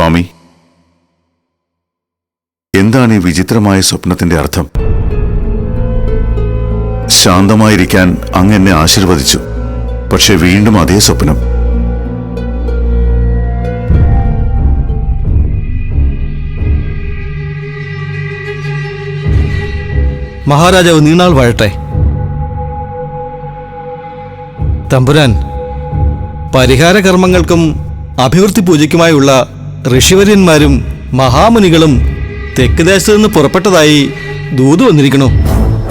സ്വാമി. എന്താണ് ഈ വിചിത്രമായ സ്വപ്നത്തിന്റെ അർത്ഥം? ശാന്തമായിരിക്കാൻ അങ്ങ് എന്നെ ആശീർവദിച്ചു. പക്ഷെ വീണ്ടും അതേ സ്വപ്നം. മഹാരാജാവ് നീണാൾ വാഴട്ടെ. തമ്പുരാൻ പരിഹാര കർമ്മങ്ങൾക്കും അഭിവൃദ്ധി പൂജയ്ക്കുമായുള്ള ഋഷിവര്യന്മാരും മഹാമുനികളും തെക്ക് ദേശത്ത് നിന്ന് പുറപ്പെട്ടതായി ദൂത് വന്നിരിക്കണു.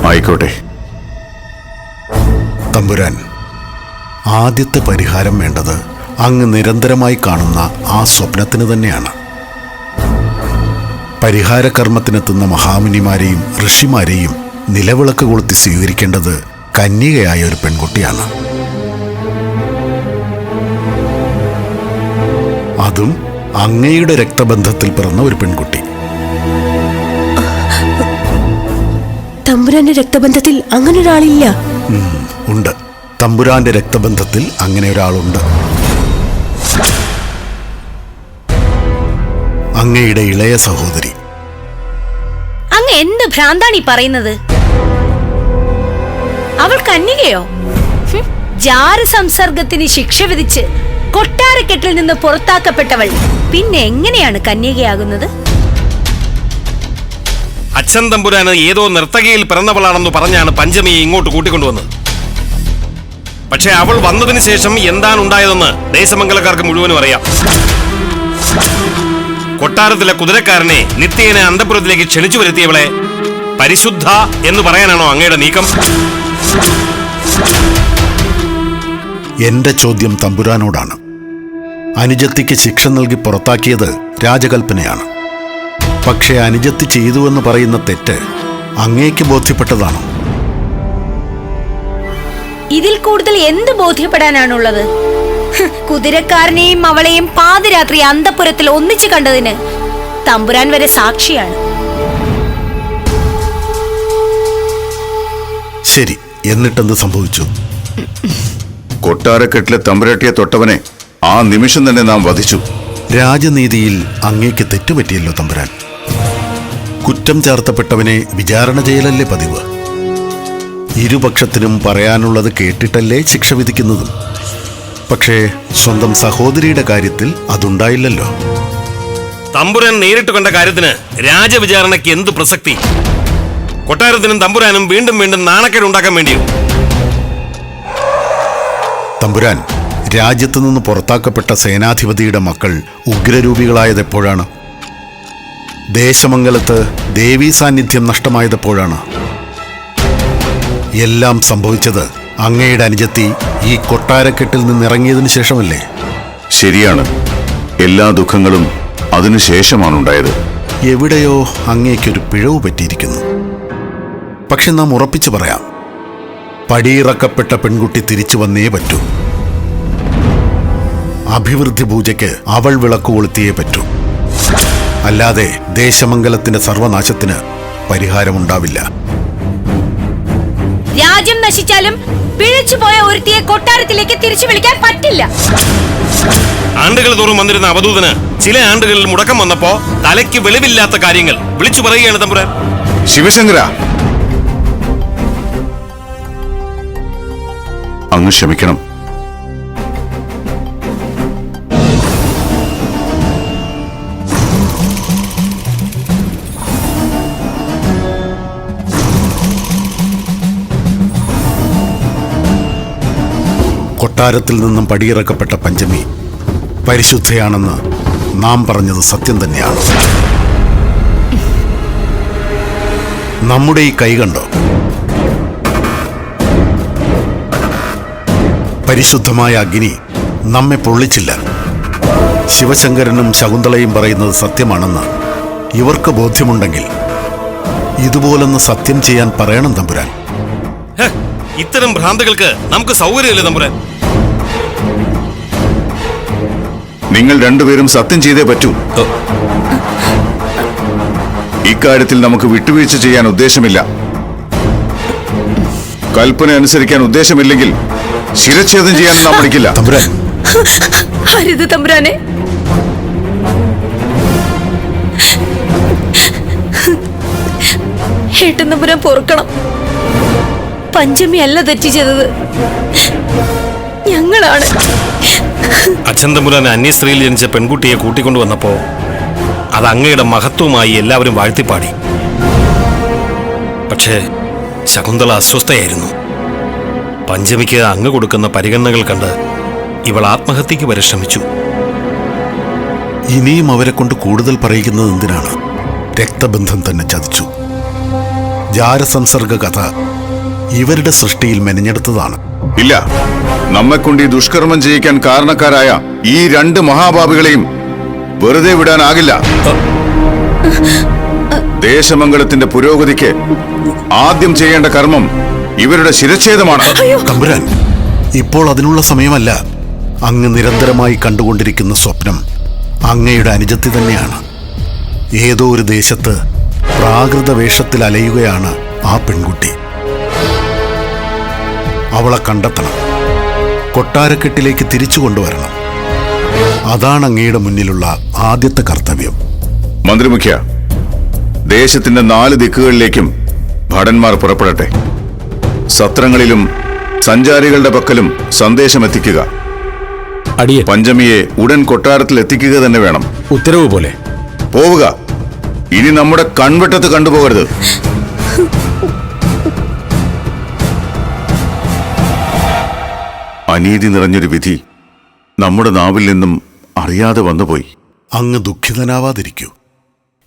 ആയിക്കോട്ടെ. തമ്പുരാൻ ആദ്യത്തെ പരിഹാരം വേണ്ടത് അങ്ങ് നിരന്തരമായി കാണുന്ന ആ സ്വപ്നത്തിന് തന്നെയാണ്. പരിഹാര കർമ്മത്തിനെത്തുന്ന മഹാമുനിമാരെയും ഋഷിമാരെയും നിലവിളക്ക് കൊളുത്തി സ്വീകരിക്കേണ്ടത് കന്യകയായ ഒരു പെൺകുട്ടിയാണ്. അതും അങ്ങയുടെ രക്തബന്ധത്തിൽ പിറന്ന ഒരു പെൺകുട്ടി. തമ്പുരാന്റെ രക്തബന്ധത്തിൽ അങ്ങനെ ഒരാളില്ല ഉണ്ട്. തമ്പുരാന്റെ രക്തബന്ധത്തിൽ അങ്ങനെ ഒരാളുണ്ട് അങ്ങയുടെ ഇളയ സഹോദരി. അങ്ങ് എന്ത് ഭ്രാന്താണ് ഈ പറയുന്നത്? അവൾ കന്യകയോ ജാര സംസർഗത്തിന് ശിക്ഷ വിധിച്ച് കൊട്ടാരക്കെട്ടിൽ നിന്ന് പുറത്താക്കപ്പെട്ടവൾ. പിന്നെ എങ്ങനെയാണ് കന്യകയാകുന്നത്? അച്ഛൻ തമ്പുരാന് ഏതോ നർത്തകയിൽ പിറന്നവളാണെന്ന് പറഞ്ഞാണ് പഞ്ചമിയെ ഇങ്ങോട്ട് കൂട്ടിക്കൊണ്ടുവന്നത്. പക്ഷെ അവൾ വന്നതിന് ശേഷം എന്താണ് ഉണ്ടായതെന്ന് ദേശമംഗലക്കാർക്ക് മുഴുവനും അറിയാം. കൊട്ടാരത്തിലെ കുതിരക്കാരനെ നിത്യേനെ അന്തപുരത്തിലേക്ക് ക്ഷണിച്ചു വരുത്തിയവളെ പരിശുദ്ധ എന്ന് പറയാനാണോ അങ്ങയുടെ നീക്കം? എന്റെ ചോദ്യം തമ്പുരാനോടാണ്. അനുജത്തിക്ക് ശിക്ഷ നൽകി പുറത്താക്കിയത് രാജകൽപ്പനയാണ്. പക്ഷേ അനുജത്തി ചെയ്തുവെന്ന് പറയുന്ന തെറ്റ് അങ്ങേക്ക് ബോധ്യപ്പെട്ടതാണോ? ഇതിൽ കൂടുതൽ എന്ത് ബോധ്യപ്പെടാനാണുള്ളത്? കുതിരക്കാരനെയും അവളെയും പാതിരാത്രി അന്തപുരത്തിൽ ഒന്നിച്ചു കണ്ടതിന് തമ്പുരാൻ വരെ സാക്ഷിയാണ്. ശരി എന്നിട്ടെന്ത് സംഭവിച്ചു? കൊട്ടാരക്കെട്ടിലെ തമ്പുരാട്ടിയെ തൊട്ടവനെ ആ നിമിഷം തന്നെ നാം വധിച്ചു. രാജനീതിയിൽ അങ്ങേക്ക് തെറ്റുപറ്റിയല്ലോ തമ്പുരാൻ. കുറ്റം ചാർത്തപ്പെട്ടവനെ വിചാരണ ചെയ്യലല്ലേ പതിവ്. ഇരുപക്ഷത്തിനും പറയാനുള്ളത് കേട്ടിട്ടല്ലേ ശിക്ഷ വിധിക്കുന്നതും. പക്ഷേ സ്വന്തം സഹോദരിയുടെ കാര്യത്തിൽ അതുണ്ടായില്ലല്ലോ. തമ്പുരാൻ നേരിട്ട് കണ്ട കാര്യത്തിന് രാജവിചാരണയ്ക്ക് എന്ത് പ്രസക്തി? കൊട്ടാരത്തിനും തമ്പുരാനും വീണ്ടും വീണ്ടും നാണക്കേട് ഉണ്ടാക്കാൻ വേണ്ടിയോ? തമ്പുരാൻ രാജ്യത്തു നിന്ന് പുറത്താക്കപ്പെട്ട സേനാധിപതിയുടെ മക്കൾ ഉഗ്രരൂപികളായത് എപ്പോഴാണ് ദേശമംഗലത്ത് ദേവീ സാന്നിധ്യം നഷ്ടമായതെപ്പോഴാണ്? എല്ലാം സംഭവിച്ചത് അങ്ങയുടെ അനുജത്തി ഈ കൊട്ടാരക്കെട്ടിൽ നിന്നിറങ്ങിയതിനു ശേഷമല്ലേ? ശരിയാണ്. എല്ലാ ദുഃഖങ്ങളും അതിനുശേഷമാണ് ഉണ്ടായത് എവിടെയോ അങ്ങേക്കൊരു പിഴവ് പറ്റിയിരിക്കുന്നു. പക്ഷെ നാം ഉറപ്പിച്ചു പറയാം. പടിയിറക്കപ്പെട്ട പെൺകുട്ടി തിരിച്ചു വന്നേ പറ്റൂ. അഭിവൃദ്ധി പൂജയ്ക്ക് അവൾ വിളക്ക് കൊളുത്തിയേ പറ്റൂ. അല്ലാതെ ദേശമംഗലത്തിന്റെ സർവനാശത്തിന് പരിഹാരമുണ്ടാവില്ല. രാജ്യം നശിച്ചാലും പിഴച്ചുപോയ ഒരുത്തിയെ കൊട്ടാരത്തിലേക്ക് തിരിച്ചു വിളിക്കാൻ പറ്റില്ല. ആണ്ടുകൾ തോറും വന്നിരുന്ന അവധൂതന് ചില ആണ്ടുകളിൽ മുടക്കം വന്നപ്പോ തലയ്ക്ക് വെളിവില്ലാത്ത കാര്യങ്ങൾ വിളിച്ചു പറയുകയാണ് തമ്പുരാൻ. ശിവശങ്കര. അങ്ങ് ക്ഷമിക്കണം. കൊട്ടാരത്തിൽ നിന്നും പടിയിറക്കപ്പെട്ട പഞ്ചമി പരിശുദ്ധയാണെന്ന് നാം പറഞ്ഞത് സത്യം തന്നെയാണ്. നമ്മുടെ ഈ കൈ കണ്ടോ? പരിശുദ്ധമായ അഗ്നി നമ്മെ പൊള്ളിച്ചില്ല. ശിവശങ്കരനും ശകുന്തളയും പറയുന്നത് സത്യമാണെന്ന് ഇവർക്ക് ബോധ്യമുണ്ടെങ്കിൽ ഇതുപോലൊന്ന് സത്യം ചെയ്യാൻ പറയണം തമ്പുരാൻ. ഇത്തരം ഭ്രാന്തുകൾക്ക് നമുക്ക് സൗകര്യമില്ല തമ്പുരാൻ. നിങ്ങൾ രണ്ടുപേരും സത്യം ചെയ്തേ പറ്റൂ. ഇക്കാര്യത്തിൽ നമുക്ക് വിട്ടുവീഴ്ച ചെയ്യാൻ ഉദ്ദേശമില്ല. കൽപ്പന അനുസരിക്കാൻ ഉദ്ദേശമില്ലെങ്കിൽ ശിരച്ഛേദം ചെയ്യാൻ നമ്മളിക്കില്ല ഹരിത തമ്പുരാനെ. ഏട്ടൻ പൊറുക്കണം. പഞ്ചമി അല്ല ചെയ്തത്. ഞങ്ങളാണ്. അച്ഛൻ തമ്പുരാൻ അന്യ സ്ത്രീയിൽ ജനിച്ച പെൺകുട്ടിയെ കൂട്ടിക്കൊണ്ടുവന്നപ്പോ അത് അങ്ങയുടെ മഹത്വമായി എല്ലാവരും വാഴ്ത്തിപ്പാടി. പക്ഷേ ശകുന്തള അസ്വസ്ഥയായിരുന്നു. പഞ്ചമിക്ക് അങ്ങ് കൊടുക്കുന്ന പരിഗണനകൾ കണ്ട് ഇവൾ ആത്മഹത്യക്ക് വരെ ശ്രമിച്ചു. ഇനിയും അവരെ കൊണ്ട് കൂടുതൽ പറയിക്കുന്നത് എന്തിനാണ്? രക്തബന്ധം തന്നെ ചതിച്ചു. ജാരസംസർഗ കഥ. ഇവരുടെ സൃഷ്ടിയിൽ മെനഞ്ഞെടുത്തതാണ്. ഇല്ല. നമ്മെക്കൊണ്ട് ഈ ദുഷ്കർമ്മം ചെയ്യിക്കാൻ കാരണക്കാരായ ഈ രണ്ട് മഹാപാപികളെയും വെറുതെ വിടാനാകില്ല. ദേശമംഗലത്തിന്റെ പുരോഗതിക്ക് ആദ്യം ചെയ്യേണ്ട കർമ്മം ഇവരുടെ ശിരച്ഛേദമാണ്. തമ്പുരാൻ ഇപ്പോൾ അതിനുള്ള സമയമല്ല. അങ്ങ് നിരന്തരമായി കണ്ടുകൊണ്ടിരിക്കുന്ന സ്വപ്നം അങ്ങയുടെ അനുജത്തി തന്നെയാണ്. ഏതോ ഒരു ദേശത്ത് പ്രാകൃത വേഷത്തിൽ അലയുകയാണ് ആ പെൺകുട്ടി. അവളെ കണ്ടെത്തണം. കൊട്ടാരക്കെട്ടിലേക്ക് തിരിച്ചു കൊണ്ടുവരണം. അതാണ് അങ്ങയുടെ മുന്നിലുള്ള ആദ്യത്തെ കർത്തവ്യം. മന്ത്രിമുഖ്യ ദേശത്തിന്റെ നാല് ദിക്കുകളിലേക്കും ഭടന്മാർ പുറപ്പെടട്ടെ. സത്രങ്ങളിലും സഞ്ചാരികളുടെ പക്കലും സന്ദേശം എത്തിക്കുക. അടിയ പഞ്ചമിയെ ഉടൻ കൊട്ടാരത്തിൽ എത്തിക്കുക തന്നെ വേണം. ഉത്തരവ് പോലെ. പോവുക. ഇനി നമ്മുടെ കൺവെട്ടത്ത് കണ്ടുപോകരുത്. അനീതി നിറഞ്ഞൊരു വിധി നമ്മുടെ നാവിൽ നിന്നും അറിയാതെ വന്നുപോയി. അങ്ങ് ദുഃഖിതനാവാതിരിക്കൂ.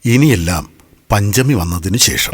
ഇനിയെല്ലാം പഞ്ചമി വന്നതിന് ശേഷം.